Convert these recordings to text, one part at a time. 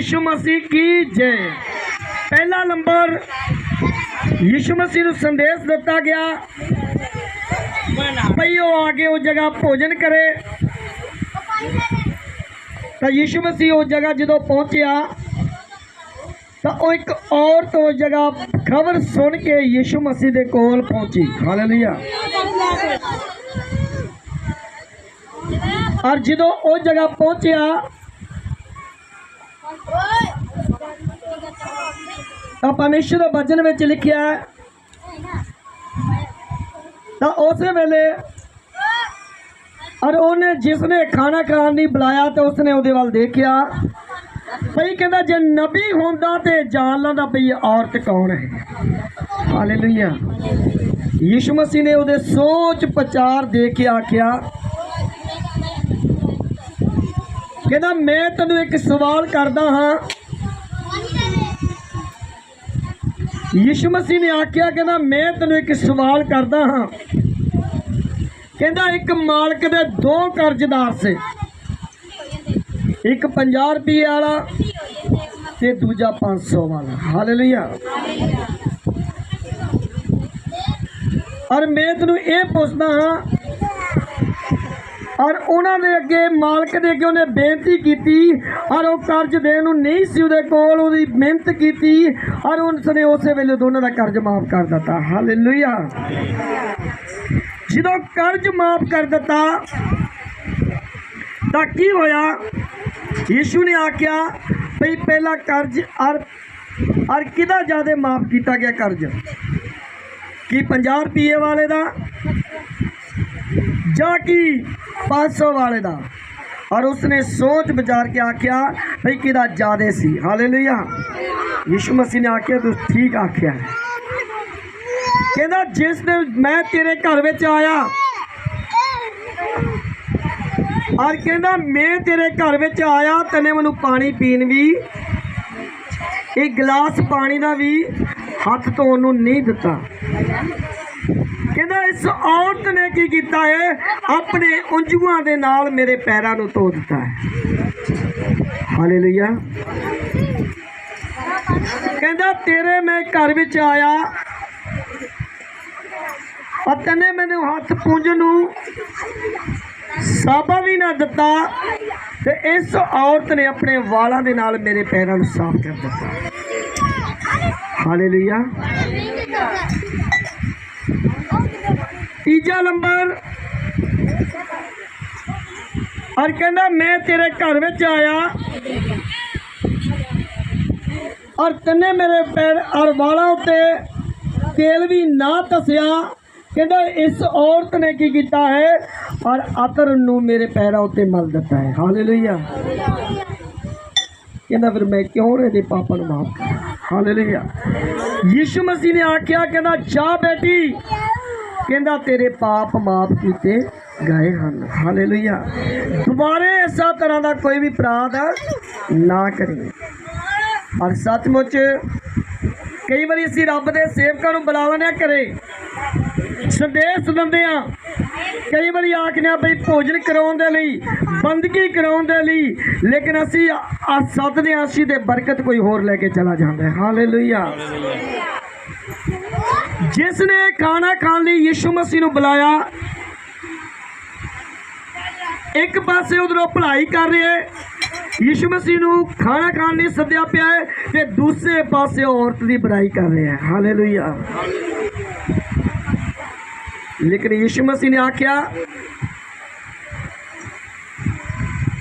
Hallelujah ਪਰ ਵੀ ਯੀਸ਼ੂ ਮਸੀਹ ਕੀ ਜੈ ਪਹਿਲਾ ਨੰਬਰ ਯੀਸ਼ੂ ਮਸੀਹ ਨੂੰ ਸੰਦੇਸ਼ ਦਿੱਤਾ ਗਿਆ ਭਈ ਉਹ ਆ ਕੇ ਉਹ ਜਗ੍ਹਾ ਭੋਜਨ ਕਰੇ ਤਾਂ ਯੀਸ਼ੂ ਮਸੀਹ ਉਹ ਜਗ੍ਹਾ ਜਦੋਂ ਪਹੁੰਚਿਆ ਤਾਂ ਉਹ ਇੱਕ ਔਰਤ ਉਹ ਜਗ੍ਹਾ ਖਬਰ ਸੁਣ ਕੇ ਯੀਸ਼ੂ ਮਸੀਹ ਦੇ ਕੋਲ ਪਹੁੰਚੀ ਹਾਲੇਲੂਇਆ ਔਰ ਜਦੋਂ ਉਹ ਜਗ੍ਹਾ ਪਹੁੰਚਿਆ ਤਾਂ ਪਰਮੇਸ਼ਰ ਦੇ ਬਚਨ ਵਿੱਚ ਲਿਖਿਆ ਹੈ। ਤਾਂ ਉਸੇ ਵੇਲੇ ਔਰ ਉਹਨੇ ਜਿਸ ਨੇ ਖਾਣਾ ਖਾਣ ਲਈ ਬੁਲਾਇਆ ਤੇ ਉਸਨੇ ਉਹਦੇ ਵੱਲ ਦੇਖਿਆ। ਭਈ ਕਹਿੰਦਾ, ਜੇ ਨਬੀ ਹੁੰਦਾ ਤੇ ਜਾਣ ਲੈਂਦਾ ਭਈ ਔਰਤ ਕੌਣ ਹੈ? ਹਾਲੇਲੂਇਆ। ਯਿਸੂ ਮਸੀਹ ਨੇ ਉਹਦੇ ਸੋਚ ਵਿਚਾਰ ਦੇ ਕੇ ਆਖਿਆ ਕਹਿੰਦਾ, ਮੈਂ ਤੈਨੂੰ ਇੱਕ ਸਵਾਲ ਕਰਦਾ ਹਾਂ। ਯਿਸੂ ਮਸੀਹ ਨੇ ਆਖਿਆ, ਕਹਿੰਦਾ, ਮੈਂ ਤੈਨੂੰ ਇੱਕ ਸਵਾਲ ਕਰਦਾ ਹਾਂ। ਕਹਿੰਦਾ, ਇੱਕ ਮਾਲਕ ਦੇ ਦੋ ਕਰਜ਼ਦਾਰ ਸੀ। ਇੱਕ 50 ਰੁਪਏ ਵਾਲਾ ਤੇ ਦੂਜਾ 500 ਵਾਲਾ। ਹਾਲੇਲੂਇਆ ਔਰ ਮੈਂ ਤੈਨੂੰ ਇਹ ਪੁੱਛਦਾ ਹਾਂ ਔਰ ਉਹਨਾਂ ਦੇ ਅੱਗੇ ਮਾਲਕ ਦੇ ਅੱਗੇ ਉਹਨੇ ਬੇਨਤੀ ਕੀਤੀ ਔਰ ਉਹ ਕਰਜ਼ ਦੇਣ ਨੂੰ ਨਹੀਂ ਸੀ ਉਹਦੇ ਕੋਲ, ਉਹਦੀ ਮਿਹਨਤ ਕੀਤੀ ਔਰ ਉਸਨੇ ਉਸੇ ਵੇਲੇ ਦੋਨਾਂ ਦਾ ਕਰਜ਼ ਮਾਫ ਕਰ ਦਿੱਤਾ। ਹਾਲੇਲੂਇਆ ਜਦੋਂ ਕਰਜ਼ ਮਾਫ ਕਰ ਦਿੱਤਾ, ਤਾਂ ਕੀ ਹੋਇਆ? ਯੀਸ਼ੂ ਨੇ ਆਖਿਆ ਭਈ ਪਹਿਲਾ ਕਰਜ਼ ਔਰ ਔਰ ਕਿਹਦਾ ਜ਼ਿਆਦਾ ਮਾਫ ਕੀਤਾ ਗਿਆ ਕਰਜ਼? ਕੀ 50 ਰੁਪਏ ਵਾਲੇ ਦਾ? ਜਾਂ ਕੀ 500 ਵਾਲੇ ਦਾ। ਔਰ ਉਸਨੇ ਸੋਚ ਵਿਚਾਰ ਕੇ ਆਖਿਆ ਭਈ ਕਿਹਦਾ ਜ਼ਿਆਦੇ ਸੀ। ਹਾਲੇਲੂਇਆ ਯਿਸੂ ਮਸੀਹ ਨੇ ਆਖਿਆ ਤੂੰ ਠੀਕ ਆਖਿਆ। ਹੈ। ਕਹਿੰਦਾ, ਜਿਸ ਦਿਨ ਮੈਂ ਤੇਰੇ ਘਰ ਵਿੱਚ ਆਇਆ, ਔਰ ਕਹਿੰਦਾ, ਮੈਂ ਤੇਰੇ ਘਰ ਵਿੱਚ ਆਇਆ, ਤੈਨੇ ਮੈਨੂੰ ਪਾਣੀ ਪੀਣ ਵੀ, ਇੱਕ ਗਲਾਸ ਪਾਣੀ ਦਾ ਵੀ ਹੱਥ ਧੋਣ ਨੂੰ ਨਹੀਂ ਦਿੱਤਾ। ਕਹਿੰਦਾ ਇਸ ਔਰਤ ਨੇ ਕੀ ਕੀਤਾ ਹੈ ਆਪਣੇ ਉਂਝੂਆਂ ਦੇ ਨਾਲ ਮੇਰੇ ਪੈਰਾਂ ਨੂੰ ਧੋ ਦਿੱਤਾ ਹੈ। ਹਾਲੇਲੂਇਆ ਕਹਿੰਦਾ ਤੇਰੇ ਮੈਂ ਘਰ ਵਿੱਚ ਆਇਆ। ਔਰ ਤੈਨੇ ਮੈਨੂੰ ਹੱਥ ਪੂੰਝਣ ਨੂੰ ਸਾਬਾ ਵੀ ਨਾ ਦਿੱਤਾ ਤੇ ਇਸ ਔਰਤ ਨੇ ਆਪਣੇ ਵਾਲਾਂ ਦੇ ਨਾਲ ਮੇਰੇ ਪੈਰਾਂ ਨੂੰ ਸਾਫ਼ ਕਰ ਦਿੱਤਾ। ਹਾਲੇਲੂਇਆ ਤੀਜਾ ਨੰਬਰ। ਔਰ ਕਹਿੰਦਾ, ਮੈਂ ਤੇਰੇ ਘਰ ਵਿੱਚ ਆਇਆ। ਔਰ ਤੈਨੇ ਮੇਰੇ ਪੈਰ ਔਰ ਵਾਲਾਂ ਉੱਤੇ ਤੇਲ ਵੀ ਨਾ ਤਸਿਆ ਕਹਿੰਦਾ, ਇਸ ਔਰਤ ਨੇ ਕੀ ਕੀਤਾ ਹੈ? ਔਰ ਅਤਰ ਨੂੰ ਮੇਰੇ ਪੈਰਾਂ ਉੱਤੇ ਮਲ ਦਿੱਤਾ ਹੈ। ਹਾਲੇਲੂਇਆ ਕਹਿੰਦਾ, ਫਿਰ ਮੈਂ ਕਿਉਂ ਇਹਦੇ ਪਾਪਾਂ ਨੂੰ ਮਾਫ ਕਰਾਂ? ਹਾਲੇਲੂਇਆ ਯਿਸੂ ਮਸੀਹ ਨੇ ਆਖਿਆ, ਕਹਿੰਦਾ, ਜਾ ਬੇਟੀ ਕਹਿੰਦਾ ਤੇਰੇ ਪਾਪ ਮਾਫ ਕੀਤੇ ਗਏ ਹਨ। ਹਾਲੇਲੂਇਆ ਦੁਬਾਰੇ ਇਸਾ ਤਰ੍ਹਾਂ ਦਾ ਕੋਈ ਵੀ ਅਪਰਾਧ ਨਾ ਕਰੇ। ਔਰ ਸੱਚਮੁੱਚ ਕਈ ਵਾਰੀ ਅਸੀਂ ਰੱਬ ਦੇ ਸੇਵਕਾਂ ਨੂੰ ਬੁਲਾ ਲੈਂਦੇ ਹਾਂ ਘਰੇ ਸੰਦੇਸ਼ ਦਿੰਦੇ ਆ ਕਈ ਵਾਰੀ ਆਖਦੇ ਆ ਬਈ ਭੋਜਨ ਕਰਾਉਣ ਦੇ ਲਈ, ਬੰਦਗੀ ਕਰਾਉਣ ਦੇ ਲਈ, ਲੇਕਿਨ ਅਸੀਂ ਆ ਸੱਦਦੇ ਹਾਂ ਅਸੀਂ ਦੇ ਬਰਕਤ ਕੋਈ ਹੋਰ ਲੈ ਕੇ ਚਲਾ ਜਾਂਦਾ ਹੈ। ਹਾਲੇਲੂਇਆ ਜਿਸ ਨੇ ਖਾਣਾ ਖਾਣ ਲਈ ਯਿਸੂ ਮਸੀਹ ਨੂੰ ਬੁਲਾਇਆ, ਇੱਕ ਪਾਸੇ ਉਧਰੋਂ ਭਲਾਈ ਕਰ ਰਿਹਾ ਹੈ, ਯਿਸੂ ਮਸੀਹ ਨੂੰ ਖਾਣਾ ਖਾਣ ਲਈ ਸੱਦਿਆ ਪਿਆ ਹੈ ਤੇ ਦੂਸਰੇ ਪਾਸੇ ਔਰਤ ਦੀ ਬੁਰਾਈ ਕਰ ਰਿਹਾ ਹੈ। ਹਾਲੇਲੂਇਆ। ਲੇਕਿਨ ਯਿਸੂ ਮਸੀਹ ਨੇ ਆਖਿਆ,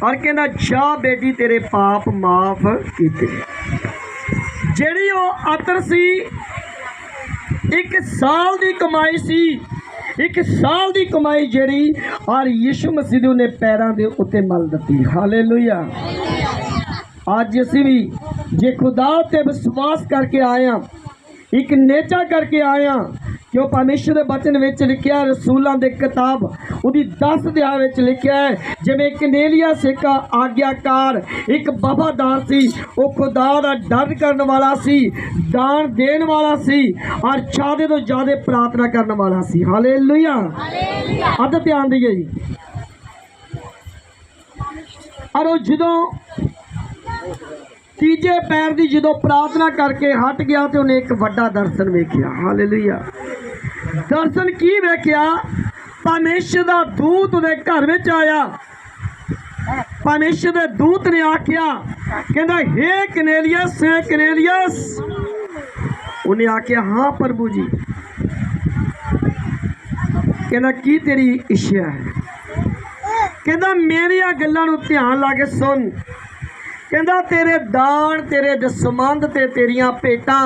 ਔਰ ਕਹਿੰਦਾ, ਜਾ ਬੇਟੀ, ਤੇਰੇ ਪਾਪ ਮਾਫ ਕੀਤੇ। ਜਿਹੜੀ ਉਹ ਅਤਰ ਸੀ ਇੱਕ ਸਾਲ ਦੀ ਕਮਾਈ ਸੀ। ਇੱਕ ਸਾਲ ਦੀ ਕਮਾਈ ਜਿਹੜੀ ਔਰ ਯਿਸੂ ਮਸੀਹ ਨੇ ਉਹਨੇ ਪੈਰਾਂ ਦੇ ਉੱਤੇ ਮਲ ਦਿੱਤੀ। ਹਾਲੇਲੂਇਆ। ਅੱਜ ਅਸੀਂ ਵੀ ਜੇ ਖੁਦਾ ਤੇ ਵਿਸ਼ਵਾਸ ਕਰਕੇ ਆਏ ਹਾਂ, ਇੱਕ ਨੇਚਾ ਕਰਕੇ ਆਏ ਹਾਂ ਕਿ ਉਹ ਪਰਮੇਸ਼ਰ ਦੇ ਬਚਨ ਵਿੱਚ ਲਿਖਿਆ ਰਸੂਲਾਂ ਦੇ ਕਿਤਾਬ ਉਹਦੀ 10 ਅਧਿਆਇ ਵਿੱਚ ਲਿਖਿਆ ਹੈ ਜਿਵੇਂ ਕਨੇਲੀਆ ਸਿੱਕਾ ਆਗਿਆਕਾਰ ਇੱਕ ਵਫਾਦਾਰ ਸੀ ਉਹ ਖੁਦਾ ਦਾ ਡਰ ਕਰਨ ਵਾਲਾ ਸੀ ਦਾਨ ਦੇਣ ਵਾਲਾ ਸੀ ਔਰ ਜ਼ਿਆਦਾ ਤੋਂ ਜ਼ਿਆਦਾ ਪ੍ਰਾਰਥਨਾ ਕਰਨ ਵਾਲਾ ਸੀ। ਹਾਲੇਲੂਇਆ। ਅੱਧ ਧਿਆਨ ਦਈਏ ਜੀ। ਔਰ ਉਹ ਜਦੋਂ ਤੀਜੇ ਪੈਰ ਦੀ ਜਦੋਂ ਪ੍ਰਾਰਥਨਾ ਕਰਕੇ ਹਟ ਗਿਆ ਤੇ ਉਹਨੇ ਇੱਕ ਵੱਡਾ ਦਰਸ਼ਨ ਵੇਖਿਆ। ਹਾਲੇਲੂਇਆ। ਦਰਸ਼ਨ ਕੀ ਵੇਖਿਆ? ਪਰਮੇਸ਼ਰ ਦਾ ਦੂਤ ਉਹਦੇ ਘਰ ਵਿੱਚ ਆਇਆ। ਪਰਮੇਸ਼ਰ ਦੇ ਦੂਤ ਨੇ ਆਖਿਆ, ਕਹਿੰਦਾ, ਹੇ ਕਨੇਲੀਅਸ, ਹੈ ਕਨੇਲੀਅਸ। ਉਹਨੇ ਆਖਿਆ, ਹਾਂ ਪ੍ਰਭੂ ਜੀ। ਕਹਿੰਦਾ, ਕੀ ਤੇਰੀ ਇੱਛਾ ਹੈ? ਕਹਿੰਦਾ, ਮੇਰੀਆਂ ਗੱਲਾਂ ਨੂੰ ਧਿਆਨ ਲਾ ਕੇ ਸੁਣ। ਕਹਿੰਦਾ ਤੇਰੇ ਦਾਨ ਤੇਰੇ ਦਸਮੰਦ ਤੇ ਤੇਰੀਆਂ ਭੇਟਾਂ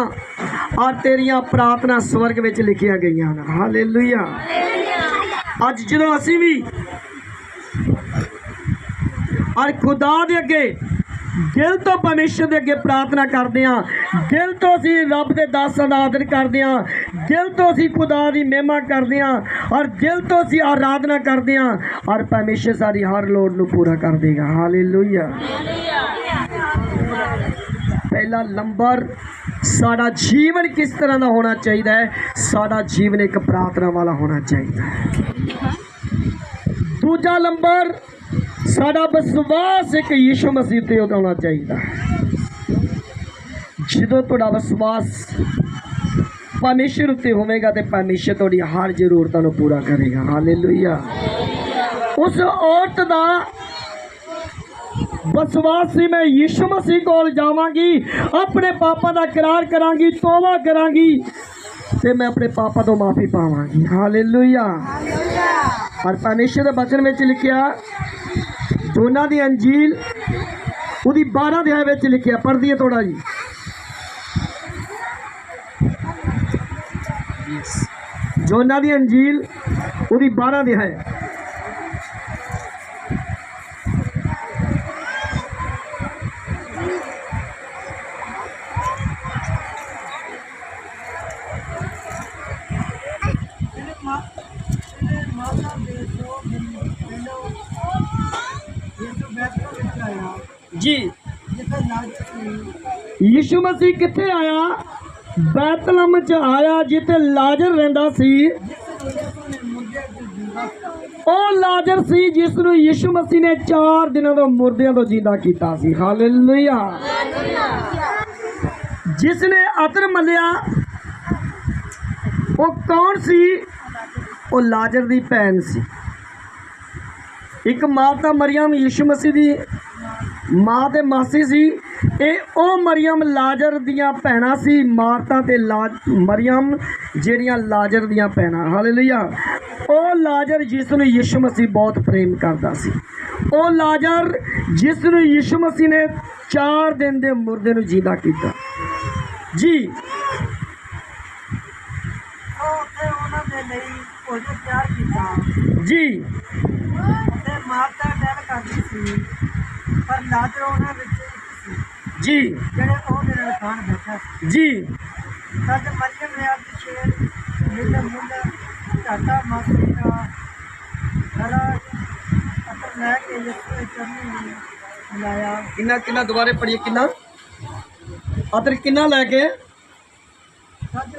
ਔਰ ਤੇਰੀਆਂ ਪ੍ਰਾਰਥਨਾ ਸਵਰਗ ਵਿੱਚ ਲਿਖੀਆਂ ਗਈਆਂ ਹਨ। ਹਾਲੇਲੂਇਆ ਅੱਜ ਜਦੋਂ ਅਸੀਂ ਵੀ ਔਰ ਖੁਦਾ ਦੇ ਅੱਗੇ ਦਿਲ ਤੋਂ ਪਰਮੇਸ਼ਰ ਦੇ ਅੱਗੇ ਪ੍ਰਾਰਥਨਾ ਕਰਦੇ ਹਾਂ ਦਿਲ ਤੋਂ ਅਸੀਂ ਰੱਬ ਦੇ ਦਾਸਾਂ ਦਾ ਆਦਰ ਕਰਦੇ ਹਾਂ ਦਿਲ ਤੋਂ ਅਸੀਂ ਖੁਦਾ ਦੀ ਮਹਿਮਾ ਕਰਦੇ ਹਾਂ ਔਰ ਦਿਲ ਤੋਂ ਅਸੀਂ ਆਰਾਧਨਾ ਕਰਦੇ ਹਾਂ ਔਰ ਪਰਮੇਸ਼ਰ ਸਾਡੀ ਹਰ ਲੋੜ ਨੂੰ ਪੂਰਾ ਕਰ ਦੇਗਾ। ਹਾਲੇਲੂਇਆ ਪਹਿਲਾ ਨੰਬਰ। ਸਾਡਾ ਜੀਵਨ ਕਿਸ ਤਰ੍ਹਾਂ ਦਾ ਹੋਣਾ ਚਾਹੀਦਾ ਹੈ? ਸਾਡਾ ਜੀਵਨ ਇੱਕ ਪ੍ਰਾਰਥਨਾ ਵਾਲਾ ਹੋਣਾ ਚਾਹੀਦਾ ਹੈ। ਦੂਜਾ ਨੰਬਰ, ਸਾਡਾ ਵਿਸ਼ਵਾਸ ਇੱਕ ਯੀਸ਼ੂ ਮਸੀਹ ਤੇ ਹੋਣਾ ਚਾਹੀਦਾ ਹੈ। ਜਦੋਂ ਤੁਹਾਡਾ ਵਿਸ਼ਵਾਸ ਪਰਮੇਸ਼ਰ ਉੱਤੇ ਹੋਵੇਗਾ ਤੇ ਪਰਮੇਸ਼ਰ ਤੁਹਾਡੀ ਹਰ ਜ਼ਰੂਰਤਾਂ ਨੂੰ ਪੂਰਾ ਕਰੇਗਾ। ਹਾਲੇਲੂਇਆ। ਉਸ ਔਰਤ ਦਾ ਵਿਸ਼ਵਾਸ ਸੀ ਮੈਂ ਯੀਸ਼ੂ ਮਸੀਹ ਕੋਲ ਜਾਵਾਂਗੀ ਆਪਣੇ ਪਾਪਾਂ ਦਾ ਇਕਰਾਰ ਕਰਾਂਗੀ ਤੋਬਾ ਕਰਾਂਗੀ ਤੇ ਮੈਂ ਆਪਣੇ ਪਾਪਾਂ ਤੋਂ ਮਾਫੀ ਪਾਵਾਂਗੀ। ਹਾਲੇਲੂਇਆ। ਔਰ ਪਰਮੇਸ਼ਰ ਦੇ ਬਚਨ ਵਿੱਚ ਲਿਖਿਆ ਜੋਨਾ ਦੀ ਅੰਜੀਲ ਉਹਦੀ 12 ਅਧਿਆਇ ਵਿੱਚ ਲਿਖਿਆ ਪੜ੍ਹਦੀ ਹੈ ਥੋੜਾ ਜੀ। ਜੋਨਾ ਦੀ ਅੰਜੀਲ ਉਹਦੀ 12 ਅਧਿਆਇ। ਜੀ ਯਿਸੂ ਮਸੀਹ ਕਿੱਥੇ ਆਇਆ? ਬੈਤਲਮ ਚ ਆਇਆ, ਜਿੱਥੇ ਲਾਜ਼ਰ ਰਹਿੰਦਾ ਸੀ। ਉਹ ਲਾਜ਼ਰ ਸੀ ਜਿਸ ਨੂੰ ਯਿਸੂ ਮਸੀਹ ਨੇ 4 ਦਿਨਾਂ ਤੋਂ ਮੁਰਦਿਆਂ ਤੋਂ ਜਿੰਦਾ ਕੀਤਾ ਸੀ। ਹਾਲੇਲੂਇਆ। ਜਿਸ ਨੇ ਅਤਰ ਮਲਿਆ, ਉਹ ਕੌਣ ਸੀ? ਉਹ ਲਾਜ਼ਰ ਦੀ ਭੈਣ ਸੀ। ਇੱਕ ਮਾਤਾ ਮਰੀਮ ਯਿਸੂ ਮਸੀਹ ਦੀ ਮਾਂ ਤੇ ਮਾਸੀ ਸੀ ਇਹ ਉਹ ਮਰੀਮ ਲਾਜ਼ਰ ਦੀਆਂ ਭੈਣਾਂ ਸੀ ਮਾਰਤਾ ਤੇ ਲਾ- ਮਰੀਮ ਜਿਹੜੀਆਂ ਲਾਜ਼ਰ ਦੀਆਂ ਭੈਣਾਂ ਹਾਲੇਲੂਇਆ। ਉਹ ਲਾਜ਼ਰ ਜਿਸ ਨੂੰ ਯਿਸੂ ਮਸੀਹ ਬਹੁਤ ਪ੍ਰੇਮ ਕਰਦਾ ਸੀ। ਉਹ ਲਾਜ਼ਰ ਜਿਸ ਨੂੰ ਯਿਸੂ ਮਸੀਹ ਨੇ 4 ਦਿਨ ਦੇ ਮੁਰਦੇ ਨੂੰ ਜੀਦਾ ਕੀਤਾ। ਜੀ। ਉੱਥੇ ਉਹਨਾਂ ਦੇ ਲਈ ਭੋਜਨ ਤਿਆਰ ਕੀਤਾ। ਜੀ। ਤੇ ਮਾਤਾ ਡੈਲ ਕਰਦੀ ਸੀ। ਪਰ ਲਾਜ਼ਰ ਉਹਨਾਂ ਵਿੱਚ ਇੱਕ ਸੀ ਜੀ ਜਿਹੜੇ ਉਹਦੇ ਨਾਲ ਖਾਣ ਬੈਠਾ ਸੀ ਜੀ ਤਦ ਮਰੀਮ ਨੇ ਆਪਣੀ ਸ਼ੇਰ ਮਿਲ ਮੁੰਡ ਝਾਟਾ ਮਾਸੀ ਦਾ ਹਰਾ ਅਤਰ ਲੈ ਕੇ ਯਿਸੂ ਦੇ ਚਰਨੀ ਨੂੰ ਮਿਲਾਇਆ ਕਿੰਨਾ ਕਿੰਨਾ ਦੁਬਾਰੇ ਪੜੀਏ ਕਿੰਨਾ ਅਤਰ ਕਿੰਨਾ ਲੈ ਕੇ ਤਦ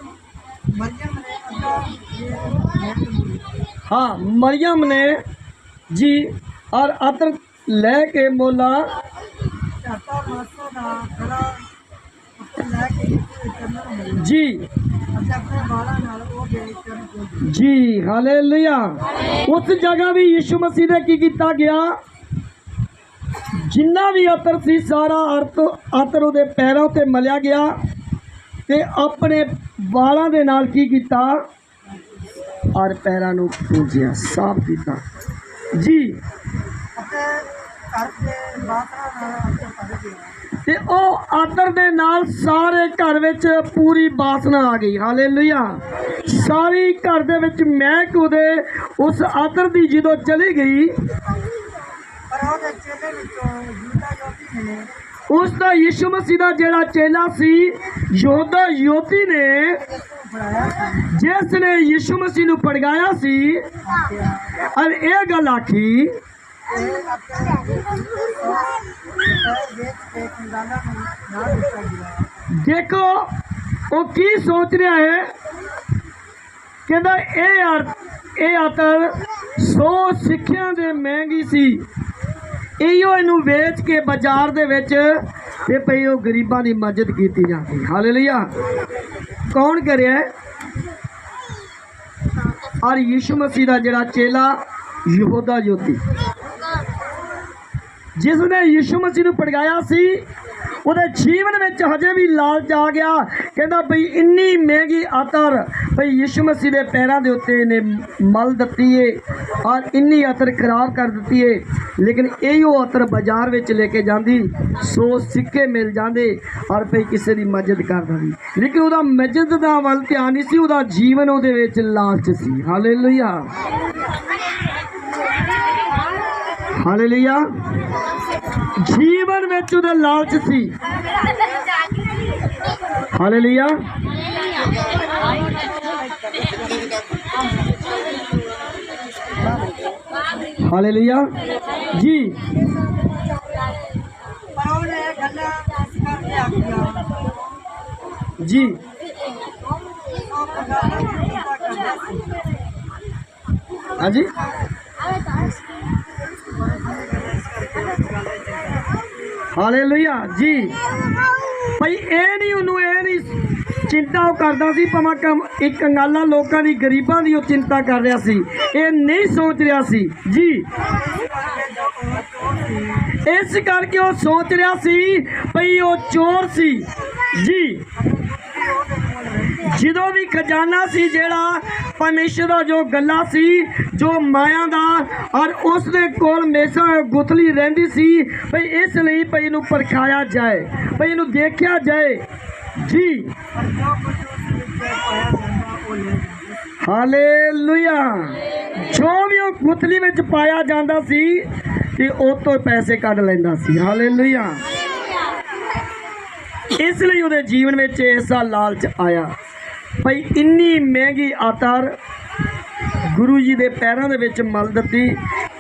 ਮਰੀਮ ਨੇ ਅੱਧਾ ਸ਼ੇਰ ਲੈ ਕੇ हाँ मरियम ने जी और अतर ਲੈ ਕੇ ਮੋਲਾ। ਜੀ। ਜੀ ਹਾਲੇਲੂਇਆ। ਉਸ ਜਗ੍ਹਾ ਵੀ ਯਿਸੂ ਮਸੀਹ ਨੇ ਕੀ ਕੀਤਾ ਗਿਆ? ਜਿੰਨਾ ਵੀ ਅਤਰ ਸੀ ਸਾਰਾ ਅਰਥ ਅਤਰ ਉਹਦੇ ਪੈਰਾਂ ਉੱਤੇ ਮਲਿਆ ਗਿਆ ਤੇ ਆਪਣੇ ਵਾਲਾਂ ਦੇ ਨਾਲ ਕੀ ਕੀਤਾ? ਔਰ ਪੈਰਾਂ ਨੂੰ ਪੂਜਿਆ ਸਾਫ਼ ਕੀਤਾ। ਜੀ ਅਤੇ ਘਰ ਦੇ ਬਾਸਰਾ ਨਾਲ ਅਤੇ ਪੜ ਗਿਆ ਤੇ ਉਹ ਆਦਰ ਦੇ ਨਾਲ ਸਾਰੇ ਘਰ ਵਿੱਚ ਪੂਰੀ ਬਾਸਨਾ ਆ ਗਈ। ਹਾਲੇਲੂਇਆ। ਸਾਰੀ ਘਰ ਦੇ ਵਿੱਚ ਮਹਿਕ ਉਹਦੇ ਉਸ ਆਦਰ ਦੀ ਜਦੋਂ ਚਲੀ ਗਈ ਪਰ ਉਹਦੇ ਚੇਲੇ ਵਿੱਚੋਂ ਯੂਦਾ ਜੋਤੀ ਨੇ ਉਸ ਦਾ ਯਿਸੂ ਮਸੀਹ ਦਾ ਜਿਹੜਾ ਚੇਲਾ ਸੀ ਯੋਧਾ ਯੋਤੀ ਨੇ ਜਿਸ ਨੇ ਯਿਸੂ ਮਸੀਹ ਨੂੰ ਪੜਗਾਇਆ ਸੀ। ਔਰ ਇਹ ਗੱਲ ਆਖੀ ਇਹ ਆਪਣੇ ਵੇਚ ਕੇ ਕੰਗਾਲਾਂ ਨੂੰ ਨਾ ਦਿੱਤਾ ਗਿਆ ਦੇਖੋ, ਉਹ ਕੀ ਸੋਚ ਰਿਹਾ ਹੈ? ਕਹਿੰਦਾ, ਇਹ ਅਰ ਇਹ ਅਤਰ ਸੋ ਸਿੱਖਿਆ ਦੇ ਮਹਿੰਗੀ ਸੀ। ਇਹੋ ਇਹਨੂੰ ਵੇਚ ਕੇ ਬਾਜ਼ਾਰ ਦੇ ਵਿੱਚ ਤੇ ਭਈ ਉਹ ਗਰੀਬਾਂ ਦੀ ਮਦਦ ਕੀਤੀ ਜਾਂਦੀ। ਹਾਲੇਲੂਇਆ। ਕੌਣ ਕਰਿਆ ਹੈ? ਔਰ ਯੀਸ਼ੂ ਮਸੀਹ ਦਾ ਜਿਹੜਾ ਚੇਲਾ ਯਹੂਦਾ ਜੋਤੀ। ਜਿਸ ਨੇ ਯੀਸ਼ੂ ਮਸੀਹ ਨੂੰ ਪੜਗਾਇਆ ਸੀ, ਉਹਦੇ ਜੀਵਨ ਵਿੱਚ ਹਜੇ ਵੀ ਲਾਲਚ ਆ ਗਿਆ। ਕਹਿੰਦਾ ਭਈ ਇੰਨੀ ਮਹਿੰਗੀ ਅਤਰ ਭਈ ਯੀਸ਼ੂ ਮਸੀਹ ਦੇ ਪੈਰਾਂ ਦੇ ਉੱਤੇ ਇਹਨੇ ਮਲ ਦਿੱਤੀ ਏ ਔਰ ਇੰਨੀ ਅਤਰ ਖਰਾਬ ਕਰ ਦਿੱਤੀ ਏ। ਲੇਕਿਨ ਇਹੋ ਅਤਰ ਬਾਜ਼ਾਰ ਵਿੱਚ ਲੈ ਕੇ ਜਾਂਦੀ, ਸੋ ਸਿੱਕੇ ਮਿਲ ਜਾਂਦੇ ਔਰ ਭਈ ਕਿਸੇ ਦੀ ਮਦਦ ਕਰ ਦਿੰਦੀ। ਲੇਕਿਨ ਉਹਦਾ ਮਦਦ ਦਾ ਵੱਲ ਧਿਆਨ ਨਹੀਂ ਸੀ, ਉਹਦਾ ਜੀਵਨ ਉਹਦੇ ਵਿੱਚ ਲਾਲਚ ਸੀ। ਹਾਲੇਲੂਇਆ। ਹਾਲੇਲੂਇਆ ਜੀਵਨ ਵਿੱਚ ਉਹਦਾ ਲਾਲਚ ਸੀ ਹਾਲੇਲੂਇਆ ਹਾਲੇਲੂਇਆ ਜੀ ਪਰ ਉਹਨੇ ਇਹ ਗੱਲਾਂ ਇਸ ਕਰਕੇ ਹਾਲੇਲੂਇਆ, ਜੀ। ਭਈ ਇਹ ਨਹੀਂ ਉਹਨੂੰ, ਇਹ ਨਹੀਂ ਚਿੰਤਾ ਉਹ ਕਰਦਾ ਸੀ, ਭਾਵੇਂ ਕਮ ਇੱਕ ਕੰਗਾਲਾ ਲੋਕਾਂ ਦੀ, ਗਰੀਬਾਂ ਦੀ ਉਹ ਚਿੰਤਾ ਕਰ ਰਿਹਾ ਸੀ। ਇਹ ਨਹੀਂ ਸੋਚ ਰਿਹਾ ਸੀ। ਜੀ। ਇਸ ਕਰਕੇ ਉਹ ਸੋਚ ਰਿਹਾ ਸੀ, ਭਈ ਉਹ ਚੋਰ ਸੀ। ਜੀ। ਜਦੋਂ ਵੀ ਖਜ਼ਾਨਾ ਸੀ ਜਿਹੜਾ, ਪਰਮੇਸ਼ਰ ਦਾ ਜੋ ਗੱਲਾ ਸੀ ਜੋ ਮਾਇਆ ਦਾ ਔਰ ਉਸ ਦੇ ਕੋਲ ਹਮੇਸ਼ਾ ਗੁਥਲੀ ਰਹਿੰਦੀ ਸੀ, ਭਈ ਇਸ ਲਈ ਭਈ ਇਹਨੂੰ ਪਰਖਾਇਆ ਜਾਏ, ਭਈ ਇਹਨੂੰ ਦੇਖਿਆ ਜਾਏ। ਜੀ। ਪਰ ਜੋ ਹਾਲੇਲੂਇਆ। ਜੋ ਵੀ ਉਹ ਗੁਥਲੀ ਵਿੱਚ ਪਾਇਆ ਜਾਂਦਾ ਸੀ, ਕਿ ਉਹ ਤੋਂ ਪੈਸੇ ਕੱਢ ਲੈਂਦਾ ਸੀ। ਹਾਲੇਲੂਇਆ। ਇਸ ਲਈ ਉਹਦੇ ਜੀਵਨ ਵਿੱਚ ਐਸਾ ਲਾਲਚ ਆਇਆ। ਭਈ ਇੰਨੀ ਮਹਿੰਗੀ ਆਤਰ ਗੁਰੂ ਜੀ ਦੇ ਪੈਰਾਂ ਦੇ ਵਿੱਚ ਮਲ ਦਿੱਤੀ।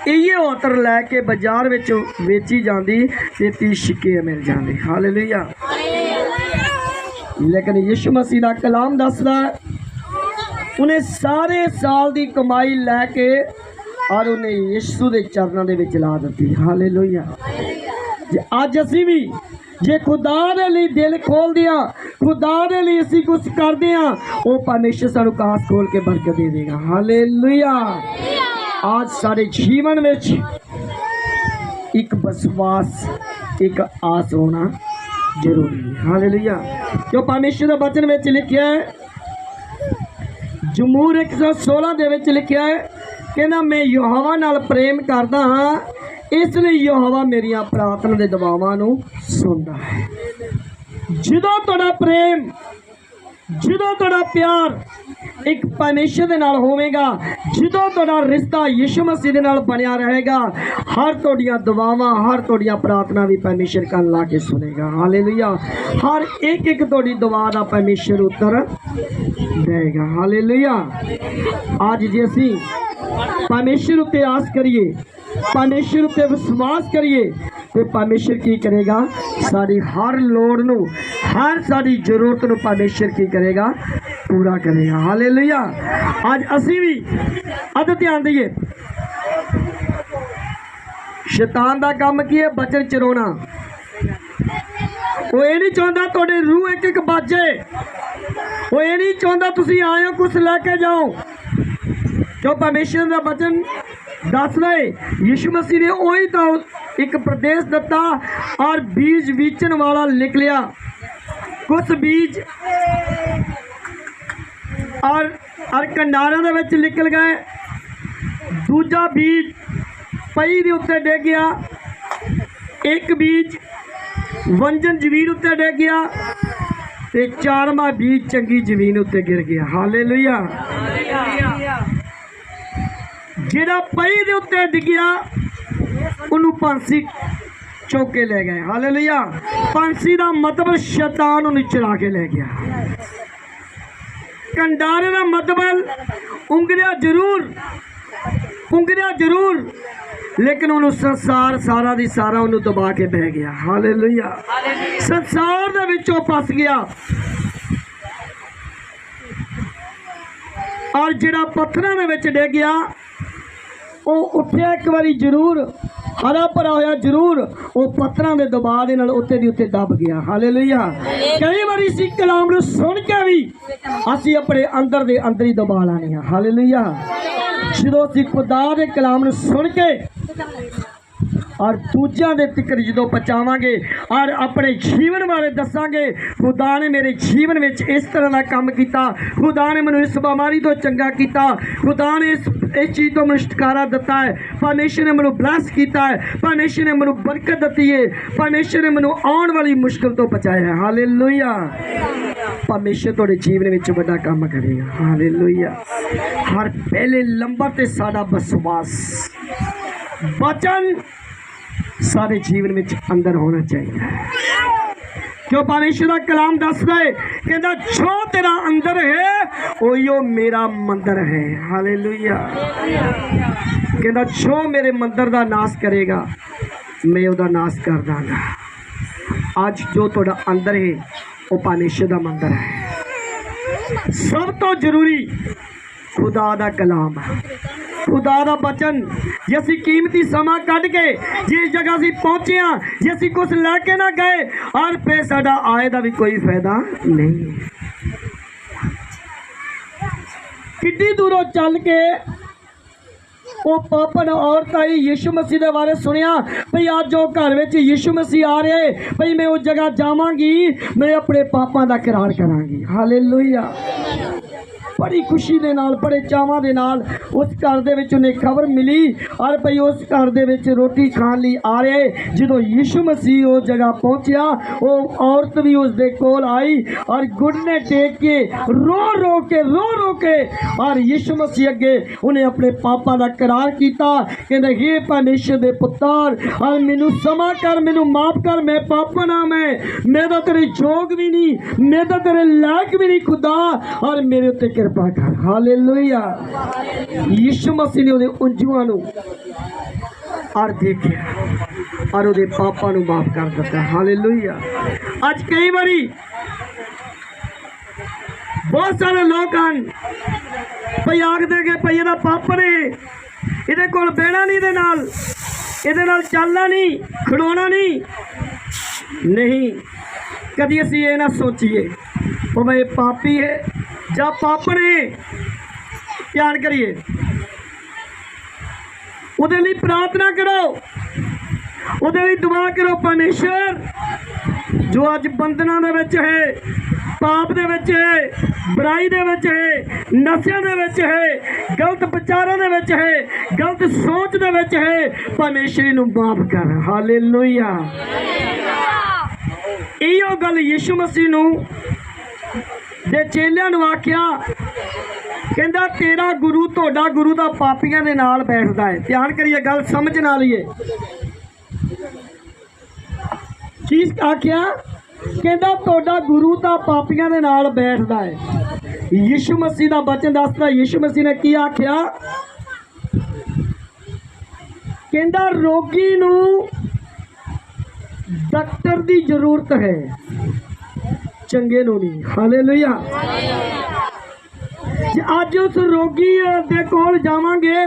ਇਹੋ ਔਤਰ ਲੈ ਕੇ ਬਾਜ਼ਾਰ ਵਿੱਚ ਵੇਚੀ ਜਾਂਦੀ ਤੇ ਤੀ ਛਿੱਕੇ ਮਿਲ ਜਾਂਦੇ। ਹਾਲੇਲੂਇਆ ਲੇਕਿਨ ਯਿਸੂ ਮਸੀਹ ਦਾ ਕਲਾਮ ਦੱਸਦਾ ਉਹਨੇ ਸਾਰੇ ਸਾਲ ਦੀ ਕਮਾਈ ਲੈ ਕੇ ਔਰ ਉਹਨੇ ਯਿਸੂ ਦੇ ਚਰਨਾਂ ਦੇ ਵਿੱਚ ਲਾ ਦਿੱਤੀ। ਹਾਲੇਲੂਇਆ ਜੇ ਅੱਜ ਅਸੀਂ ਵੀ ਜੇ ਖੁਦਾ ਦੇ ਲਈ ਦਿਲ ਖੋਲਦੇ ਆ, ਖੁਦਾ ਦੇ ਲਈ ਅਸੀਂ ਕੁਝ ਕਰਦੇ ਆ, ਉਹ ਪਰਮੇਸ਼ਰ ਸਾਨੂੰ ਕਾਸ ਖੋਲ ਕੇ ਬਰਕਤ ਦੇ ਦੇਗਾ। ਹਾਲੇਲੂਇਆ ਅੱਜ ਸਾਡੇ ਜੀਵਨ ਵਿੱਚ ਇੱਕ ਵਿਸ਼ਵਾਸ, ਇੱਕ ਆਸ ਹੋਣਾ ਜ਼ਰੂਰੀ ਹੈ। ਹਾਲੇਲੂਇਆ ਜੋ ਪਰਮੇਸ਼ਰ ਦੇ ਬਚਨ ਵਿੱਚ ਲਿਖਿਆ ਹੈ? ਜਮੂਰ 116 ਦੇ ਵਿੱਚ ਲਿਖਿਆ ਹੈ, ਕਹਿੰਦਾ, ਮੈਂ ਯਹੋਵਾ ਨਾਲ ਪ੍ਰੇਮ ਕਰਦਾ ਹਾਂ, ਇਸ ਲਈ ਯਹੋਵਾ ਮੇਰੀਆਂ ਪ੍ਰਾਰਥਨਾ ਦੇ ਦਵਾਵਾਂ ਨੂੰ ਸੁਣਦਾ ਹੈ ਜਦੋਂ ਤੁਹਾਡਾ ਪ੍ਰੇਮ ਜਦੋਂ ਤੁਹਾਡਾ ਪਿਆਰ ਇੱਕ ਪਰਮੇਸ਼ਰ ਦੇ ਨਾਲ ਹੋਵੇਗਾ ਜਦੋਂ ਤੁਹਾਡਾ ਰਿਸ਼ਤਾ ਯਿਸੂ ਮਸੀਹ ਦੇ ਨਾਲ ਬਣਿਆ ਰਹੇਗਾ ਹਰ ਤੁਹਾਡੀਆਂ ਦੁਆਵਾਂ ਹਰ ਤੁਹਾਡੀਆਂ ਪ੍ਰਾਰਥਨਾ ਵੀ ਪਰਮੇਸ਼ਰ ਕੰਨ ਲਾ ਕੇ ਸੁਨੇਗਾ ਹਾਲੇਲੂਇਆ ਹਰ ਇੱਕ ਇੱਕ ਤੁਹਾਡੀ ਦੁਆ ਦਾ ਪਰਮੇਸ਼ਰ ਉੱਤਰ ਦੇਗਾ ਹਾਲੇਲੂਇਆ ਅੱਜ ਜੇ ਅਸੀਂ ਪਰਮੇਸ਼ਰ ਉੱਤੇ ਆਸ ਕਰੀਏ ਪਰਮੇਸ਼ਰ ਉੱਤੇ ਵਿਸ਼ਵਾਸ ਕਰੀਏ ਤੇ ਪਰਮੇਸ਼ਰ ਕੀ ਕਰੇਗਾ? ਸਾਡੀ ਹਰ ਲੋੜ ਨੂੰ, ਹਰ ਸਾਡੀ ਜ਼ਰੂਰਤ ਨੂੰ ਪਰਮੇਸ਼ਰ ਕੀ ਕਰੇਗਾ? ਪੂਰਾ ਕਰੇਗਾ। ਹਾਲੇਲੂਇਆ ਅੱਜ ਅਸੀਂ ਵੀ ਅੱਧ ਧਿਆਨ ਦਈਏ। ਸ਼ੈਤਾਨ ਦਾ ਕੰਮ ਕੀ ਹੈ? ਬਚਨ ਚਰਾਉਣਾ ਉਹ ਇਹ ਨਹੀਂ ਚਾਹੁੰਦਾ ਤੁਹਾਡੇ ਰੂਹ ਇੱਕ ਇੱਕ ਬਾਜੇ ਉਹ ਇਹ ਨਹੀਂ ਚਾਹੁੰਦਾ ਤੁਸੀਂ ਆਇਓ ਕੁਝ ਲੈ ਕੇ ਜਾਓ। ਕਿਉਂ? ਪਰਮੇਸ਼ਰ ਦਾ ਬਚਨ ਦੱਸ ਹੈ ਯਿਸੂ ਮਸੀਹ ਨੇ ਉਹੀ ਤਾਂ ਇੱਕ ਪ੍ਰਦੇਸ਼ ਦਿੱਤਾ ਔਰ ਬੀਜ ਬੀਜਣ ਵਾਲਾ ਨਿਕਲਿਆ। ਕੁਝ ਬੀਜ ਔਰ ਔਰ ਕੰਡਾਰਾਂ ਦੇ ਵਿੱਚ ਨਿਕਲ ਗਏ। ਦੂਜਾ ਬੀਜ ਪਈ ਦੇ ਉੱਤੇ ਡਿੱਗ ਗਿਆ। ਇੱਕ ਬੀਜ ਵੰਜਨ ਜ਼ਮੀਨ ਉੱਤੇ ਡਿੱਗ ਗਿਆ ਤੇ ਚਾਰਵਾਂ ਬੀਜ ਚੰਗੀ ਜ਼ਮੀਨ ਉੱਤੇ ਗਿਰ ਗਿਆ। ਹਾਲੇਲੂਇਆ। ਜਿਹੜਾ ਪਈ ਦੇ ਉੱਤੇ ਡਿੱਗਿਆ ਉਹਨੂੰ ਪੰਸੀ ਚੁੱਕ ਕੇ ਲੈ ਗਏ। ਹਾਲੇਲੂਇਆ। ਪੰਸੀ ਦਾ ਮਤਲਬ ਸ਼ੈਤਾਨ ਉਹਨੂੰ ਚਲਾ ਕੇ ਲੈ ਗਿਆ। ਕੰਡਾਰੇ ਦਾ ਮਤਲਬ ਉਂਗਲਿਆ ਜ਼ਰੂਰ ਉਂਗਲਿਆ ਜ਼ਰੂਰ, ਲੇਕਿਨ ਉਹਨੂੰ ਸੰਸਾਰ ਸਾਰਾ ਦੀ ਸਾਰਾ ਉਹਨੂੰ ਦਬਾ ਕੇ ਬਹਿ ਗਿਆ। ਹਾਲੇਲੂਇਆ। ਸੰਸਾਰ ਦੇ ਵਿੱਚੋਂ ਫਸ ਗਿਆ। ਔਰ ਜਿਹੜਾ ਪੱਥਰਾਂ ਦੇ ਵਿੱਚ ਡਿੱਗ ਗਿਆ, ਉਹ ਉੱਠਿਆ ਇੱਕ ਵਾਰੀ ਜ਼ਰੂਰ ਹਰਾ ਭਰਾ ਹੋਇਆ ਜ਼ਰੂਰ ਉਹ ਪੱਥਰਾਂ ਦੇ ਦਬਾਅ ਦੇ ਨਾਲ ਉੱਤੇ ਦੀ ਉੱਤੇ ਦਬ ਗਿਆ। ਹਾਲੇਲੂਇਆ ਕਈ ਵਾਰੀ ਸੀ ਕਲਾਮ ਨੂੰ ਸੁਣ ਕੇ ਵੀ ਅਸੀਂ ਆਪਣੇ ਅੰਦਰ ਦੇ ਅੰਦਰ ਹੀ ਦਬਾ ਲਾਂਗੇ ਹਾਲੇਲੂਇਆ ਜਦੋਂ ਅਸੀਂ ਖੁਦਾ ਦੇ ਕਲਾਮ ਨੂੰ ਸੁਣ ਕੇ ਔਰ ਦੂਜਿਆਂ ਦੇ ਤਿਕਰ ਜਦੋਂ ਪਹੁੰਚਾਵਾਂਗੇ ਔਰ ਆਪਣੇ ਜੀਵਨ ਬਾਰੇ ਦੱਸਾਂਗੇ, ਖੁਦਾ ਨੇ ਮੇਰੇ ਜੀਵਨ ਵਿੱਚ ਇਸ ਤਰ੍ਹਾਂ ਦਾ ਕੰਮ ਕੀਤਾ। ਖੁਦਾ ਨੇ ਮੈਨੂੰ ਇਸ ਬਿਮਾਰੀ ਤੋਂ ਚੰਗਾ ਕੀਤਾ। ਖੁਦਾ ਨੇ ਇਸ ਇਸ ਚੀਜ਼ ਤੋਂ ਮੈਨੂੰ ਛੁਟਕਾਰਾ ਦਿੱਤਾ ਹੈ। ਪਰਮੇਸ਼ਰ ਨੇ ਮੈਨੂੰ ਬਲੈਸ ਕੀਤਾ ਹੈ। ਪਰਮੇਸ਼ਰ ਨੇ ਮੈਨੂੰ ਬਰਕਤ ਦਿੱਤੀ ਹੈ। ਪਰਮੇਸ਼ਰ ਨੇ ਮੈਨੂੰ ਆਉਣ ਵਾਲੀ ਮੁਸ਼ਕਲ ਤੋਂ ਬਚਾਇਆ ਹੈ। ਹਾਲੇਲੂਇਆ। ਪਰਮੇਸ਼ਰ ਤੁਹਾਡੇ ਜੀਵਨ ਵਿੱਚ ਵੱਡਾ ਕੰਮ ਕਰੇਗਾ। ਹਾਲੇਲੂਇਆ। ਹਰ ਪਹਿਲੇ ਲੰਬਰ ਤੇ ਸਾਡਾ ਵਿਸ਼ਵਾਸ ਬਚਨ ਸਾਡੇ ਜੀਵਨ ਵਿੱਚ ਅੰਦਰ ਹੋਣਾ ਚਾਹੀਦਾ। ਹੈ ਕਿਉਂ ਪਰਮੇਸ਼ਰ ਦਾ ਕਲਾਮ ਦੱਸਦਾ ਹੈ ਕਹਿੰਦਾ ਜੋ ਤੇਰਾ ਅੰਦਰ ਹੈ, ਉਹੀਓ ਮੇਰਾ ਮੰਦਰ ਹੈ। ਹਾਲੇਲੂਇਆ ਕਹਿੰਦਾ ਜੋ ਮੇਰੇ ਮੰਦਰ ਦਾ ਨਾਸ ਕਰੇਗਾ, ਮੈਂ ਉਹਦਾ ਨਾਸ ਕਰ ਦਾਂਗਾ। ਅੱਜ ਜੋ ਤੁਹਾਡਾ ਅੰਦਰ ਹੈ, ਉਹ ਪਰਮੇਸ਼ਰ ਦਾ ਮੰਦਰ ਹੈ। ਸਭ ਤੋਂ ਜ਼ਰੂਰੀ ਖੁਦਾ ਦਾ ਕਲਾਮ ਹੈ ਖੁਦਾ ਦਾ ਬਚਨ ਜੇ ਅਸੀਂ ਕੀਮਤੀ ਸਮਾਂ ਕੱਢ ਕੇ ਜਿਸ ਜਗ੍ਹਾ ਅਸੀਂ ਪਹੁੰਚੇ ਹਾਂ ਜੇ ਅਸੀਂ ਕੁਝ ਲੈ ਕੇ ਨਾ ਗਏ ਔਰ ਫੇ ਸਾਡਾ ਆਏ ਦਾ ਵੀ ਕੋਈ ਫਾਇਦਾ ਨਹੀਂ ਹੈ ਕਿੱਡੀ ਦੂਰੋਂ ਚੱਲ ਕੇ ਉਹ ਪਾਪਨ ਔਰਤ ਆਈ, ਯਿਸੂ ਮਸੀਹ ਦੇ ਬਾਰੇ ਸੁਣਿਆ। ਭਈ ਅੱਜ ਉਹ ਘਰ ਵਿੱਚ ਯਿਸੂ ਮਸੀਹ ਆ ਰਹੇ ਭਈ ਮੈਂ ਉਸ ਜਗ੍ਹਾ ਜਾਵਾਂਗੀ, ਮੈਂ ਆਪਣੇ ਪਾਪਾਂ ਦਾ ਇਕਰਾਰ ਕਰਾਂਗੀ। ਹਾਲੇਲੂਇਆ। ਬੜੀ ਖੁਸ਼ੀ ਦੇ ਨਾਲ, ਬੜੇ ਚਾਵਾਂ ਦੇ ਨਾਲ ਉਸ ਘਰ ਦੇ ਵਿੱਚ ਉਹਨੇ ਖਬਰ ਮਿਲੀ। ਔਰ ਭਈ ਉਸ ਘਰ ਦੇ ਵਿੱਚ ਰੋਟੀ ਖਾਣ ਲਈ ਆ ਰਹੇ ਜਦੋਂ ਯਿਸੂ ਮਸੀਹ ਉਹ ਜਗ੍ਹਾ ਪਹੁੰਚਿਆ, ਉਹ ਔਰਤ ਵੀ ਉਸ ਦੇ ਕੋਲ ਆਈ ਔਰ ਗੁੱਡਨੇ ਟੇਕ ਕੇ ਰੋ ਰੋ ਕੇ ਰੋ ਰੋ ਕੇ ਔਰ ਯਿਸੂ ਮਸੀਹ ਅੱਗੇ ਉਹਨੇ ਆਪਣੇ ਪਾਪਾਂ ਦਾ ਕਰਾਰ ਕੀਤਾ, ਕਹਿੰਦੇ हे ਪਰਮੇਸ਼ਰ ਦੇ ਪੁੱਤਰ ਔਰ ਮੈਨੂੰ ਸਮਾ ਕਰ, ਮੈਨੂੰ ਮਾਫ ਕਰ, ਮੈਂ ਪਾਪਾ ਨਾ ਮੈਂ ਮੈਂ ਤਾਂ ਤੇਰੇ ਯੋਗ ਵੀ ਨਹੀਂ, ਮੈਂ ਤਾਂ ਤੇਰੇ ਲਾਇਕ ਵੀ ਨਹੀਂ, ਖੁਦਾ। ਔਰ ਮੇਰੇ ਉੱਤੇ ਕਿਰਪਾ ਕਰ। ਹਾਲੇਲੂਇਆ। ਯਿਸੂ ਮਸੀਹ ਨੇ ਉਹਦੇ ਉਂਝੂਆਂ ਨੂੰ ਔਰ ਦੇਖਿਆ ਔਰ ਉਹਦੇ ਪਾਪਾਂ ਨੂੰ ਮਾਫ ਕਰ ਦਿੱਤਾ। ਹਾਲੇਲੂਇਆ। ਅੱਜ ਕਈ ਵਾਰੀ ਬਹੁਤ ਸਾਰੇ ਲੋਕ ਹਨ, ਭਈ ਆਖਦੇ ਕਿ ਭਈ ਇਹਦਾ ਪਾਪ ਨੇ। ਇਹਦੇ ਕੋਲ ਬਹਿਣਾ ਨਹੀਂ ਇਹਦੇ ਨਾਲ। ਇਹਦੇ ਨਾਲ ਚੱਲਣਾ ਨਹੀਂ, ਖੜੋਣਾ ਨਹੀਂ। ਨਹੀਂ, ਕਦੀ ਅਸੀਂ ਇਹ ਨਾ ਸੋਚੀਏ ਉਹ ਇਹ ਪਾਪੀ ਹੈ ਜਾਂ ਪਾਪ ਨੇ। ਧਿਆਨ ਕਰੀਏ। ਉਹਦੇ ਲਈ ਪ੍ਰਾਰਥਨਾ ਕਰੋ। ਉਹਦੇ ਲਈ ਦੁਆ ਕਰੋ, ਪਰਮੇਸ਼ਰ, ਜੋ ਅੱਜ ਬੰਧਨਾਂ ਦੇ ਵਿੱਚ ਹੈ ਪਾਪ ਦੇ ਵਿੱਚ ਹੈ, ਬੁਰਾਈ ਦੇ ਵਿੱਚ ਹੈ, ਨਸ਼ਿਆਂ ਦੇ ਵਿੱਚ ਹੈ, ਗਲਤ ਵਿਚਾਰਾਂ ਦੇ ਵਿੱਚ ਹੈ, ਗਲਤ ਸੋਚ ਦੇ ਵਿੱਚ ਹੈ ਪਰਮੇਸ਼ਰ ਨੂੰ ਮਾਫ ਕਰ। ਹਾਲੇਲੂਇਆ। ਇਹੋ ਗੱਲ ਯਿਸੂ ਮਸੀਹ ਨੂੰ ਦੇ ਚੇਲਿਆਂ ਨੂੰ ਆਖਿਆ, ਕਹਿੰਦਾ, ਤੇਰਾ ਗੁਰੂ ਤੁਹਾਡਾ ਗੁਰੂ ਦਾ ਪਾਪੀਆਂ ਦੇ ਨਾਲ ਬੈਠਦਾ ਹੈ। ਧਿਆਨ ਕਰੀਏ ਗੱਲ ਸਮਝ ਨਾ ਲਈਏ ਕੀ ਆਖਿਆ? ਕਹਿੰਦਾ ਤੁਹਾਡਾ ਗੁਰੂ ਤਾਂ ਪਾਪੀਆਂ ਦੇ ਨਾਲ ਬੈਠਦਾ ਹੈ। ਯਿਸੂ ਮਸੀਹ ਦਾ ਬਚਨ ਦੱਸਦਾ, ਯਿਸੂ ਮਸੀਹ ਨੇ ਕੀ ਆਖਿਆ? ਕਹਿੰਦਾ, ਰੋਗੀ ਨੂੰ ਡਾਕਟਰ ਦੀ ਜ਼ਰੂਰਤ ਹੈ, ਚੰਗੇ ਨੂੰ ਨਹੀਂ। ਹਾਲੇਲੂਇਆ। ਜੇ ਅੱਜ ਉਸ ਰੋਗੀ ਦੇ ਕੋਲ ਜਾਵਾਂਗੇ,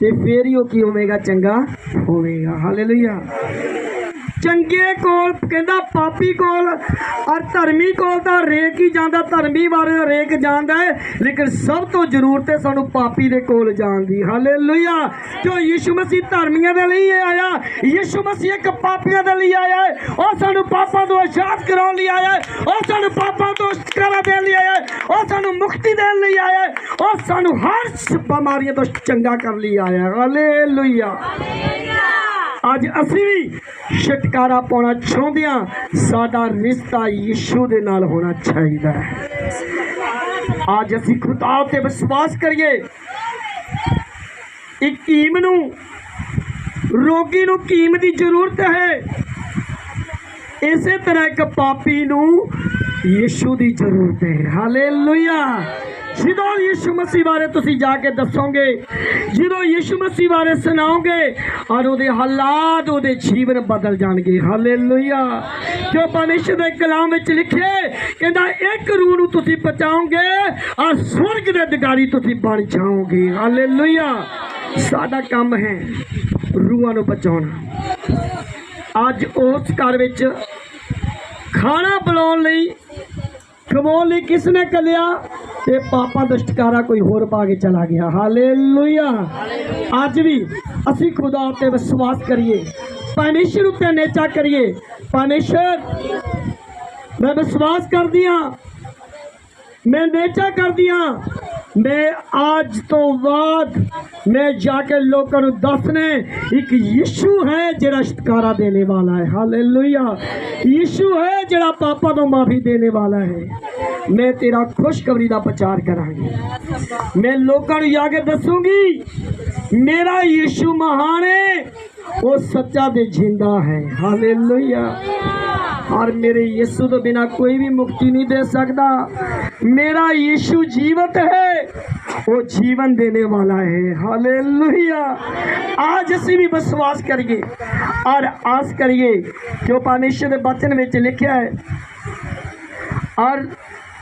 ਤੇ ਫੇਰ ਹੀ ਉਹ ਕੀ ਹੋਵੇਗਾ? ਚੰਗਾ ਹੋਵੇਗਾ। ਹਾਲੇਲੂਇਆ। ਚੰਗੇ ਕੋਲ, ਕਹਿੰਦਾ ਪਾਪੀ ਕੋਲ, ਔਰ ਧਰਮੀ ਕੋਲ ਤਾਂ ਰੇਕ ਹੀ ਜਾਂਦਾ, ਧਰਮੀ ਬਾਰੇ ਰੇਕ ਜਾਂਦਾ ਹੈ, ਲੇਕਿਨ ਸਭ ਤੋਂ ਜ਼ਰੂਰਤ ਹੈ ਸਾਨੂੰ ਪਾਪੀ ਦੇ ਕੋਲ ਜਾਣ ਦੀ। ਹਾਲੇਲੂਇਆ ਜੋ ਯਿਸੂ ਮਸੀਹ ਧਰਮੀਆਂ ਦੇ ਲਈ ਆਇਆ, ਯਿਸੂ ਮਸੀਹ ਇੱਕ ਪਾਪੀਆਂ ਦੇ ਲਈ ਆਇਆ ਹੈ, ਉਹ ਸਾਨੂੰ ਪਾਪਾਂ ਤੋਂ ਆਜ਼ਾਦ ਕਰਾਉਣ ਲਈ ਆਇਆ ਹੈ, ਉਹ ਸਾਨੂੰ ਪਾਪਾਂ ਤੋਂ ਛੁਟਕਾਰਾ ਦੇਣ ਲਈ ਆਇਆ ਉਹ ਸਾਨੂੰ ਮੁਕਤੀ ਦੇਣ ਲਈ ਆਇਆ ਹੈ, ਉਹ ਸਾਨੂੰ ਹਰ ਬਿਮਾਰੀਆਂ ਤੋਂ ਚੰਗਾ ਕਰਨ ਲਈ ਆਇਆ ਹੈ। ਹਾਲੇਲੂਇਆ ਅੱਜ ਅਸੀਂ ਵੀ ਛੁਟਕਾਰਾ ਪਾਉਣਾ ਚਾਹੁੰਦੇ ਹਾਂ। ਸਾਡਾ ਰਿਸ਼ਤਾ ਯਿਸੂ ਦੇ ਨਾਲ ਹੋਣਾ ਚਾਹੀਦਾ ਹੈ। ਅੱਜ ਅਸੀਂ ਖੁਦਾ ਤੇ ਵਿਸ਼ਵਾਸ ਕਰੀਏ। ਇੱਕ ਕੀਮ ਨੂੰ, ਰੋਗੀ ਨੂੰ ਕੀਮ ਦੀ ਜ਼ਰੂਰਤ ਹੈ। ਇਸੇ ਤਰ੍ਹਾਂ ਇੱਕ ਪਾਪੀ ਨੂੰ ਯਿਸੂ ਦੀ ਜ਼ਰੂਰਤ ਹੈ। ਹਾਲੇਲੂਇਆ। ਜਦੋਂ ਯਿਸੂ ਮਸੀਹ ਬਾਰੇ ਤੁਸੀਂ ਜਾ ਕੇ ਦੱਸੋਗੇ ਜਦੋਂ ਯਿਸੂ ਮਸੀਹ ਬਾਰੇ ਸੁਣਾਓਗੇ ਔਰ ਉਹਦੇ ਹਾਲਾਤ ਉਹਦੇ ਜੀਵਨ ਬਦਲ ਜਾਣਗੇ ਹਾਲੇਲੂਇਆ ਜੋ ਪਰਮੇਸ਼ਰ ਦੇ ਕਲਾਮ ਵਿੱਚ ਲਿਖੇ ਕਹਿੰਦਾ ਇੱਕ ਰੂਹ ਨੂੰ ਤੁਸੀਂ ਬਚਾਓਗੇ ਔਰ ਸਵਰਗ ਦੇ ਅਧਿਕਾਰੀ ਤੁਸੀਂ ਬਣ ਜਾਓਗੇ ਹਾਲੇਲੂਇਆ ਸਾਡਾ ਕੰਮ ਹੈ ਰੂਹਾਂ ਨੂੰ ਬਚਾਉਣਾ ਅੱਜ ਉਸ ਘਰ ਵਿੱਚ ਖਾਣਾ ਬਣਾਉਣ ਲਈ ਖਵਾਉਣ ਲਈ ਕਿਸ ਨੇ ਕੱਲਿਆ ਤੇ ਪਾਪਾ ਦਾ ਛੁਟਕਾਰਾ ਕੋਈ ਹੋਰ ਪਾ ਕੇ ਚਲਾ ਗਿਆ ਹਾਲੇਲੂਇਆ ਅੱਜ ਵੀ ਅਸੀਂ ਖੁਦਾ ਉੱਤੇ ਵਿਸ਼ਵਾਸ ਕਰੀਏ ਪਰਮੇਸ਼ਰ ਉੱਤੇ ਨੇਚਾ ਕਰੀਏ ਪਰਮੇਸ਼ਰ ਮੈਂ ਵਿਸ਼ਵਾਸ ਕਰਦੀ ਹਾਂ ਮੈਂ ਨੇਚਾ ਕਰਦੀ ਹਾਂ ਮੈਂ ਅੱਜ ਤੋਂ ਬਾਅਦ ਮੈਂ ਜਾ ਕੇ ਲੋਕਾਂ ਨੂੰ ਦੱਸਣੇ ਇੱਕ ਯਿਸੂ ਹੈ ਜਿਹੜਾ ਛੁਟਕਾਰਾ ਦੇਣੇ ਵਾਲਾ ਹੈ ਹਾਲੇਲੂਇਆ ਯਿਸੂ ਹੈ ਜਿਹੜਾ ਪਾਪਾਂ ਤੋਂ ਮਾਫੀ ਦੇਣੇ ਵਾਲਾ ਹੈ ਮੈਂ ਤੇਰਾ ਖੁਸ਼ਖਬਰੀ ਦਾ ਪ੍ਰਚਾਰ ਕਰਾਂਗੀ ਮੈਂ ਲੋਕਾਂ ਨੂੰ ਜਾ ਕੇ ਦੱਸੂਗੀ ਮੇਰਾ ਯਿਸੂ ਮਹਾਨ ਹੈ ਉਹ ਸੱਚਾ ਤੇ ਜਿੰਦਾ ਹੈ ਹਾਲੇਲੂਇਆ और मेरे यीशु तो बिना कोई भी मुक्ति नहीं दे सकता मेरा यीशु जीवित है वो जीवन देने वाला है हालेलुया आज ਅਸੀਂ ਵੀ ਵਿਸ਼ਵਾਸ ਕਰੀਏ ਔਰ ਆਸ ਕਰੀਏ ਕਿ ਪਰਮੇਸ਼ਰ ਦੇ ਬਚਨ ਵਿੱਚ ਲਿਖਿਆ ਹੈ ਔਰ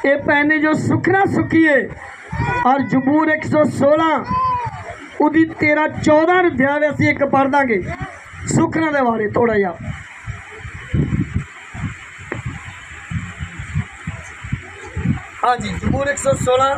ਇਹ ਪੈਨੇ ਜੋ ਸੁਖਣਾ ਸੁਖੀਏ ਔਰ ਜਬੂਰ 116 ਉਹਦੀ 13 14 ਨੂੰ ਧਿਆਨ ਅਸੀਂ ਇੱਕ ਪੜ੍ਹ ਦਾਂਗੇ। ਸੁਖਣਾ ਦੇ ਬਾਰੇ ਥੋੜਾ ਜਿਹਾ। ਹਾਂਜੀ ਜਬੂਰ 116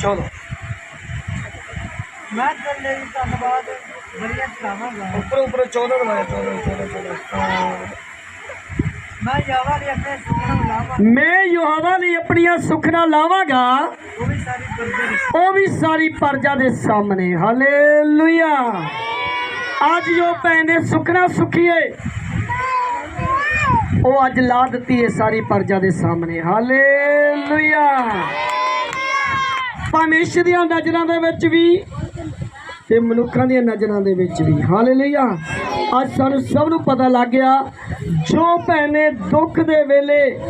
ਚਲੋ। ਮੈਂ ਤੁਹਾਡੇ ਲਈ ਧੰਨਵਾਦ ਬੜੀਆਂ ਕਰਾਵਾਂਗਾ ਉੱਪਰ ਉੱਪਰ 14 ਦਵਾਇਆ 14 14 14 ਮੈਂ ਯਾਵਾ ਲਈ ਆਪਣੇ ਸੁਪਨਾ ਨੂੰ ਲਾਵਾਂ ਮੈਂ ਯੋਹਵਾ ਲਈ ਆਪਣੀਆਂ ਸੁਖਣਾ ਲਾਵਾਂਗਾ। ਉਹ ਵੀ ਸਾਰੀ ਗੁਰਦੇ ਉਹ ਵੀ ਸਾਰੀ ਪਰਜਾ ਦੇ ਸਾਹਮਣੇ। ਹਾਲੇਲੂਇਆ ਅੱਜ ਜੋ ਭੈਣ ਨੇ ਸੁਖਣਾ ਸੁਖੀਏ ਉਹ ਅੱਜ ਲਾ ਦਿੱਤੀ ਹੈ ਸਾਰੀ ਪਰਜਾ ਦੇ ਸਾਹਮਣੇ। ਹਾਲੇਲੂਇਆ। ਪਰਮੇਸ਼ਰ ਦੀਆਂ ਨਜ਼ਰਾਂ ਦੇ ਵਿੱਚ ਵੀ ਤੇ ਮਨੁੱਖਾਂ ਦੀਆਂ ਨਜ਼ਰਾਂ ਦੇ ਵਿੱਚ ਵੀ। ਹਾਲੇਲੂਇਆ। ਅੱਜ ਸਾਨੂੰ ਸਭ ਨੂੰ ਪਤਾ ਲੱਗ ਗਿਆ, ਜੋ ਭੈਣੇ ਦੁੱਖ ਦੇ ਵੇਲੇ,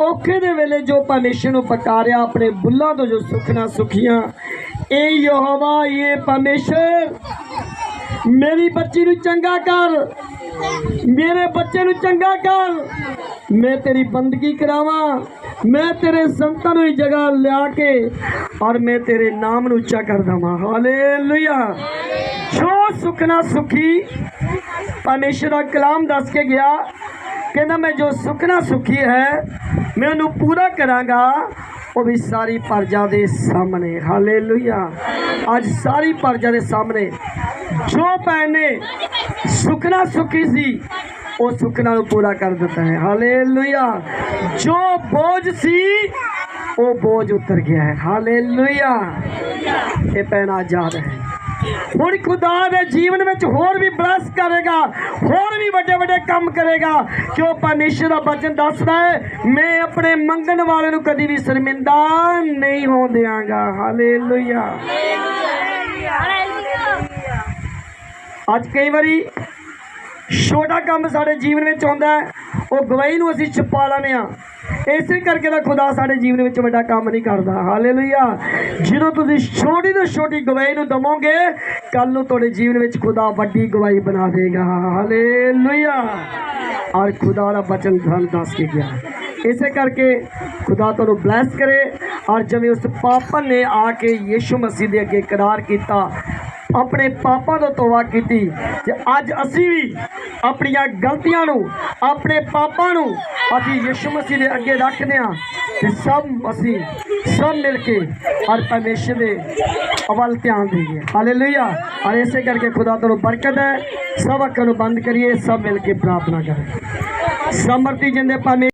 ਔਖੇ ਦੇ ਵੇਲੇ ਜੋ ਪਰਮੇਸ਼ਰ ਨੂੰ ਪਕਾਰਿਆ ਆਪਣੇ ਬੁੱਲਾਂ ਤੋਂ ਜੋ ਸੁਖਣਾ ਸੁਖੀਆਂ, ਇਹ ਯਹੋਵਾ, ਇਹ ਪਰਮੇਸ਼ਰ, ਮੇਰੀ ਬੱਚੀ ਨੂੰ ਚੰਗਾ ਕਰ। ਮੇਰੇ ਬੱਚੇ ਨੂੰ ਚੰਗਾ ਕਰ। ਮੈਂ ਤੇਰੀ ਬੰਦਗੀ ਕਰਾਵਾਂ। ਮੈਂ ਤੇਰੇ ਸੰਤਾਂ ਨੂੰ ਜਗ੍ਹਾ ਲਿਆ ਕੇ ਔਰ ਮੈਂ ਤੇਰੇ ਨਾਮ ਨੂੰ ਉੱਚਾ ਕਰ ਦਵਾਂ। ਹਾਲੇਲੂਇਆ ਜੋ ਸੁਖਣਾ ਸੁਖੀ ਪਰਮੇਸ਼ਰ ਦਾ ਕਲਾਮ ਦੱਸ ਕੇ ਗਿਆ, ਕਹਿੰਦਾ ਮੈਂ ਜੋ ਸੁਖਨਾ ਸੁਖੀ ਹੈ, ਮੈਂ ਉਹਨੂੰ ਪੂਰਾ ਕਰਾਂਗਾ, ਉਹ ਵੀ ਸਾਰੀ ਪਰਜਾ ਦੇ ਸਾਹਮਣੇ। ਹਾਲੇਲੂਇਆ ਅੱਜ ਸਾਰੀ ਪਰਜਾ ਦੇ ਸਾਹਮਣੇ। ਜੋ ਭੈਣ ਸੁਖਨਾ ਸੁਖੀ ਸੀ। ਉਹ ਸੁਖਨਾ ਨੂੰ ਪੂਰਾ ਕਰ ਦਿੱਤਾ ਹੈ। ਹਾਲੇਲੂਇਆ। ਜੋ ਬੋਝ ਸੀ, ਉਹ ਬੋਝ ਉਤਰ ਗਿਆ ਹੈ। ਹਾਲੇਲੂਇਆ। ਇਹ ਭੈਣ ਆਜ਼ਾਦ ਹੈ। ਹੁਣ ਖੁਦਾ ਦੇ ਜੀਵਨ ਵਿੱਚ ਹੋਰ ਵੀ ਬਲਸ ਕਰੇਗਾ। ਹੋਰ ਵੀ ਵੱਡੇ ਵੱਡੇ ਕੰਮ ਕਰੇਗਾ। ਕਿਉਂ ਪਰਮੇਸ਼ਰ ਦਾ ਬਚਨ ਦੱਸਦਾ ਹੈ? ਮੈਂ ਆਪਣੇ ਮੰਗਣ ਵਾਲੇ ਨੂੰ ਕਦੀ ਵੀ ਸ਼ਰਮਿੰਦਾ ਨਹੀਂ ਹੋਣ ਦਿਆਂਗਾ। ਹਾਲੇਲੂਇਆ। ਅੱਜ ਕਈ ਵਾਰੀ ਛੋਟਾ ਕੰਮ ਸਾਡੇ ਜੀਵਨ ਵਿੱਚ ਆਉਂਦਾ ਉਹ ਗਵਾਹੀ ਨੂੰ ਅਸੀਂ ਛੁਪਾ ਲੈਂਦੇ ਆ ਇਸੇ ਕਰਕੇ ਤਾਂ ਖੁਦਾ ਸਾਡੇ ਜੀਵਨ ਵਿੱਚ ਵੱਡਾ ਕੰਮ ਨਹੀਂ ਕਰਦਾ। ਹਾਲੇਲੂਇਆ। ਜਦੋਂ ਤੁਸੀਂ ਛੋਟੀ ਤੋਂ ਛੋਟੀ ਗਵਾਹੀ ਨੂੰ ਦਵੋਗੇ ਕੱਲ ਨੂੰ ਤੁਹਾਡੇ ਜੀਵਨ ਵਿੱਚ ਖੁਦਾ ਵੱਡੀ ਗਵਾਹੀ ਬਣਾ ਦੇਗਾ ਹਾਲੇਲੂਇਆ। ਔਰ ਖੁਦਾ ਦਾ ਬਚਨ ਤੁਹਾਨੂੰ ਦੱਸ ਕੇ ਗਿਆ। ਇਸੇ ਕਰਕੇ ਖੁਦਾ ਤੁਹਾਨੂੰ ਬਲੈਸ ਕਰੇ। ਔਰ ਜਿਵੇਂ ਉਸ ਪਾਪਨ ਨੇ ਆ ਕੇ ਯੀਸ਼ੂ ਮਸੀਹ ਦੇ ਅੱਗੇ ਇਕਰਾਰ ਕੀਤਾ ਆਪਣੇ ਪਾਪਾਂ ਤੋਂ ਤੋਬਾ ਕੀਤੀ। ਤੇ ਅੱਜ ਅਸੀਂ ਵੀ ਆਪਣੀਆਂ ਗਲਤੀਆਂ ਨੂੰ, ਆਪਣੇ ਪਾਪਾਂ ਨੂੰ ਅਸੀਂ ਯਿਸੂ ਮਸੀਹ ਦੇ ਅੱਗੇ ਰੱਖਦੇ ਹਾਂ। ਤੇ ਸਭ ਅਸੀਂ ਸਭ ਮਿਲ ਕੇ ਹਰ ਪਰਮੇਸ਼ਰ ਦੇ ਅਵਲ ਧਿਆਨ ਦੇਈਏ। ਹਾਲੇਲੂਇਆ ਔਰ ਇਸੇ ਕਰਕੇ ਖੁਦਾ ਤੋਂ ਬਰਕਤ ਹੈ। ਸਭ ਅੱਖਾਂ ਨੂੰ ਬੰਦ ਕਰੀਏ, ਸਭ ਮਿਲ ਕੇ ਪ੍ਰਾਰਥਨਾ ਕरें ਸਮਰਤੀ ਜਿੰਦੇ ਪਰਮੇ